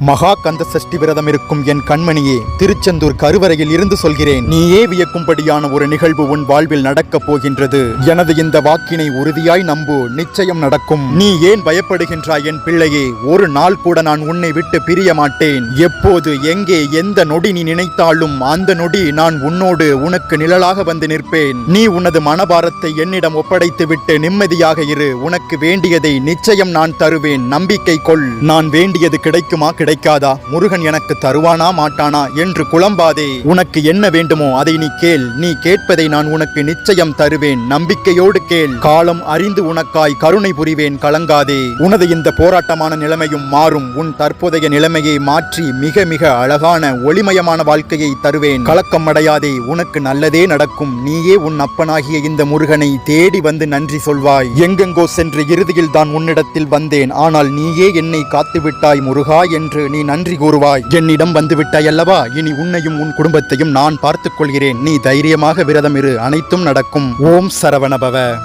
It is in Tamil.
மகா கந்த சஷ்டி விரதம் இருக்கும் என் கண்மணியே திருச்செந்தூர் கருவறையில் இருந்து சொல்கிறேன். நீயே வியக்கும்படியான ஒரு நிகழ்வு உன் வாழ்வில் நடக்கப் போகின்றது. எனது இந்த வாக்கினை உறுதியாய் நம்பு நிச்சயம் நடக்கும். நீ ஏன் பயப்படுகின்றாய் என் பிள்ளையே? ஒரு நாள் கூட நான் உன்னை விட்டு பிரிய மாட்டேன். எப்போது எங்கே எந்த நொடி நீ நினைத்தாலும் அந்த நொடி நான் உன்னோடு உனக்கு நிழலாக வந்து நிற்பேன். நீ உனது மனபாரத்தை என்னிடம் ஒப்படைத்து விட்டு நிம்மதியாக இரு. உனக்கு வேண்டியதை நிச்சயம் நான் தருவேன். நம்பிக்கை கொள். நான் வேண்டியது கிடைக்குமா கிடைக்காதா? முருகன் எனக்கு தருவானா மாட்டானா என்று குழம்பாதே. உனக்கு என்ன வேண்டுமோ அதை நீ கேள். நீ கேட்பதை நான் உனக்கு நிச்சயம் தருவேன். நம்பிக்கையோடு கேள். காலம் அறிந்து உனக்காய் கருணை புரிவேன் கலங்காதே. உனது இந்த போராட்டமான நிலைமையும் மாறும். உன் தற்போதைய நிலைமையை மாற்றி மிக மிக அழகான ஒளிமயமான வாழ்க்கையை தருவேன். கலக்கம் அடையாதே. உனக்கு நல்லதே நடக்கும். நீயே உன் அப்பனாகிய இந்த முருகனை தேடி வந்து நன்றி சொல்வாய். எங்கெங்கோ சென்று இறுதியில் தான் உன்னிடத்தில் வந்தேன். ஆனால் நீயே என்னை காத்துவிட்டாய் முருகா என்று நீ நன்றி கூறுவாய். என்னிடம் வந்துவிட்டாய் அல்லவா? இனி உன்னையும் உன் குடும்பத்தையும் நான் பார்த்துக் கொள்கிறேன் நீ தைரியமாக விரதம் இரு அனைத்தும் நடக்கும். ஓம் சரவணபவ.